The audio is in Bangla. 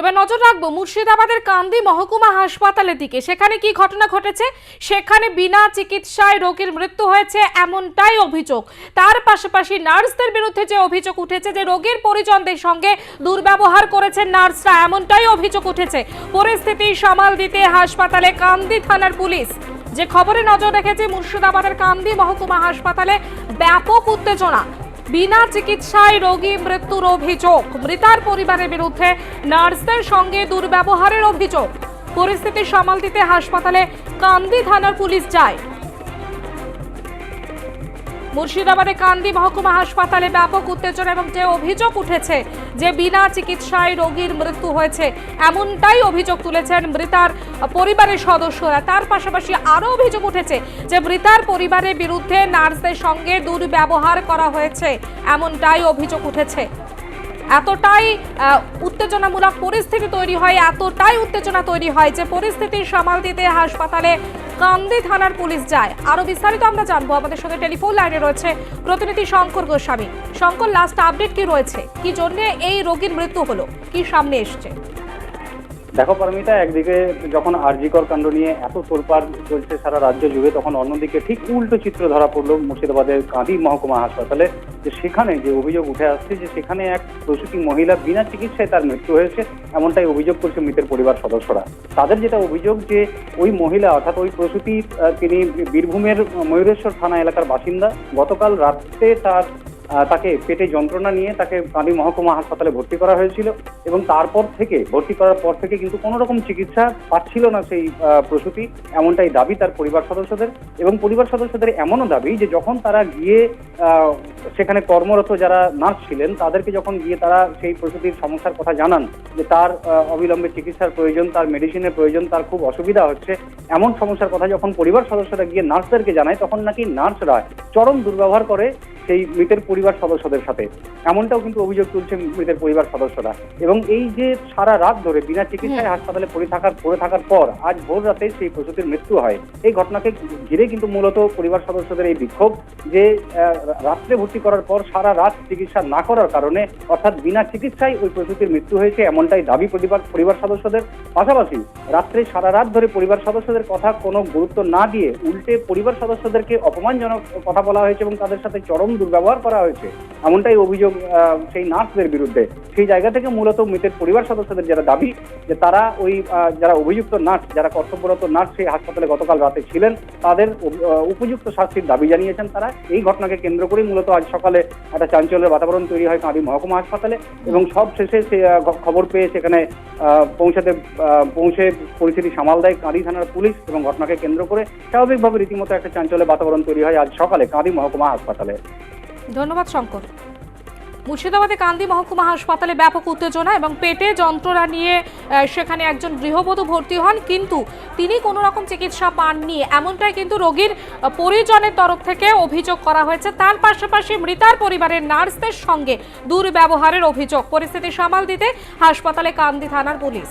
এবার নজর রাখব, মুর্শিদাবাদের কান্দি মহকুমা হাসপাতালের দিকে। সেখানে কি ঘটনা ঘটেছে? সেখানে বিনা চিকিৎসায় রোগীর মৃত্যু হয়েছে এমনটাই অভিযোগ। তার পাশাপাশি নার্সদের বিরুদ্ধে যে অভিযোগ উঠেছে যে রোগীর পরিজনদের সঙ্গে দুর্ব্যবহার করেছেন নার্সরা, এমনটাই অভিযোগ উঠেছে। পরিস্থিতি সামাল দিতে হাসপাতালে কান্দি থানার পুলিশ। যে খবরে নজর রেখেছে, মুর্শিদাবাদের কান্দি মহকুমা হাসপাতালে ব্যাপক উত্তেজনা। বিনা চিকিৎসায় রোগী মৃত্যুর অভিযোগ। মৃতার পরিবারের বিরুদ্ধে নার্সদের সঙ্গে দুর্ব্যবহারের অভিযোগ। পরিস্থিতি সামাল দিতে হাসপাতালে কান্দি থানার পুলিশ যায়। মুর্শিদাবাদে কান্দি মহকুমা হাসপাতালে ব্যাপক উত্তেজনা এবং যে অভিযোগ উঠেছে যে বিনা চিকিৎসায় রোগীর মৃত্যু হয়েছে, এমনটাই অভিযোগ তুলেছেন মৃতার পরিবারের সদস্যরা। তার পাশাপাশি আরও অভিযোগ উঠেছে যে মৃতার পরিবারের বিরুদ্ধে নার্সদের সঙ্গে দুর্ব্যবহার করা হয়েছে, এমনটাই অভিযোগ উঠেছে। এতটাই উত্তেজনামূলক পরিস্থিতি তৈরি হয়, এতটাই উত্তেজনা তৈরি হয় যে পরিস্থিতি সামাল দিতে হাসপাতালে কান্দি থানার পুলিশ যায়। আরও বিস্তারিত আমরা জানব। আমাদের সঙ্গে টেলিফোন লাইনে রয়েছে প্রতিনিধি শঙ্কর গোস্বামী। শঙ্কর লাস্ট আপডেট কি রয়েছে? কি জন্য এই রোগীর মৃত্যু হলো? কি সামনে এসছে? দেখো পারমিতা, একদিকে যখন আরজিকর কাণ্ড নিয়ে এত তোলপাড় চলছে সারা রাজ্য জুড়ে, তখন অন্যদিকে ঠিক উল্টো চিত্র ধরা পড়ল মুর্শিদাবাদের কাঁদি মহকুমা হাসপাতালে, যে সেখানে যে অভিযোগ উঠে আসছে যে সেখানে এক প্রসূতি মহিলা বিনা চিকিৎসায় তার মৃত্যু হয়েছে, এমনটাই অভিযোগ করছে মৃতের পরিবার সদস্যরা। তাদের যেটা অভিযোগ যে ওই মহিলা, অর্থাৎ ওই প্রসূতি তিনি বীরভূমের ময়ূরেশ্বর থানা এলাকার বাসিন্দা, গতকাল রাত্রে তার তাকে পেটে যন্ত্রণা নিয়ে তাকে কাঁদি মহকুমা হাসপাতালে ভর্তি করা হয়েছিল এবং তারপর থেকে, ভর্তি করার পর থেকে কিন্তু কোনো রকম চিকিৎসা পাচ্ছিল না সেই প্রসূতি, এমনটাই দাবি তার পরিবার সদস্যদের। এবং পরিবার সদস্যদের এমনও দাবি যে যখন তারা গিয়ে সেখানে কর্মরত যারা নার্স ছিলেন, তাদেরকে যখন গিয়ে তারা সেই প্রসূতির সমস্যার কথা জানান যে তার অবিলম্বে চিকিৎসার প্রয়োজন, তার মেডিসিনের প্রয়োজন, তার খুব অসুবিধা হচ্ছে, এমন সমস্যার কথা যখন পরিবার সদস্যরা গিয়ে নার্সদেরকে জানায়, তখন নাকি নার্সরা চরম দুর্ব্যবহার করে সেই মৃতের পরিবার সদস্যদের সাথে। এমনটাও কিন্তু অভিযোগ তুলছে মৃতের পরিবার সদস্যরা। এবং এই যে সারা রাত ধরে বিনা চিকিৎসায় হাসপাতালে পড়ে থাকার পড়ে থাকার পর আজ ভোর রাতে সেই প্রসূতির মৃত্যু হয়। এই ঘটনাকে ঘিরে কিন্তু মূলত পরিবার সদস্যদের এই বিক্ষোভ যে রাত্রে ভর্তি করার পর সারা রাত চিকিৎসা না করার কারণে অর্থাৎ বিনা চিকিৎসায় ওই প্রসূতির মৃত্যু হয়েছে এমনটাই দাবি পরিবার পরিবার সদস্যদের। পাশাপাশি রাত্রে সারা রাত ধরে পরিবার সদস্যদের কথা কোনো গুরুত্ব না দিয়ে উল্টে পরিবার সদস্যদেরকে অপমানজনক কথা বলা হয়েছে এবং তাদের সাথে চরম দুর্ব্যবহার করা হয়েছে। এমনটাই অভিযোগ সেই নার্সদের বিরুদ্ধে। সেই জায়গা থেকে মূলত মৃতের পরিবার সদস্যদের যারা দাবি, যে তারা ওই যারা অভিযুক্ত নার্স, যারা কর্তব্যরত নার্স সেই হাসপাতালে গতকাল রাতে ছিলেন, তাদের উপযুক্ত শাস্তির দাবি জানিয়েছেন তারা। এই ঘটনাকে কেন্দ্র করেই মূলত আজ সকালে একটা চাঞ্চল্যের বাতাবরণ তৈরি হয় কাঁদি মহকুমা হাসপাতালে এবং সব শেষে সে খবর পেয়ে সেখানে পৌঁছাতে পৌঁছে পরিস্থিতি সামাল দেয় কাঁদি থানার পুলিশ এবং ঘটনাকে কেন্দ্র করে স্বাভাবিকভাবে রীতিমতো একটা চাঞ্চল্যের বাতাবরণ তৈরি হয় আজ সকালে কাঁদি মহকুমা হাসপাতালে। ধন্যবাদ, শঙ্কর। মুর্শিদাবাদে কান্দি মহকুমা হাসপাতালে ব্যাপক উত্তেজনা এবং পেটে যন্ত্রণা নিয়ে সেখানে একজন গৃহবধূ ভর্তি হন, কিন্তু তিনি কোনো রকম চিকিৎসা পাননি। এমনটাই কিন্তু রোগীর পরিজনের তরফ থেকে অভিযোগ করা হয়েছে। তার পাশাপাশি মৃতার পরিবারের নার্সদের সঙ্গে দুর্ব্যবহারের অভিযোগ। পরিস্থিতি সামাল দিতে হাসপাতালে কান্দি থানার পুলিশ।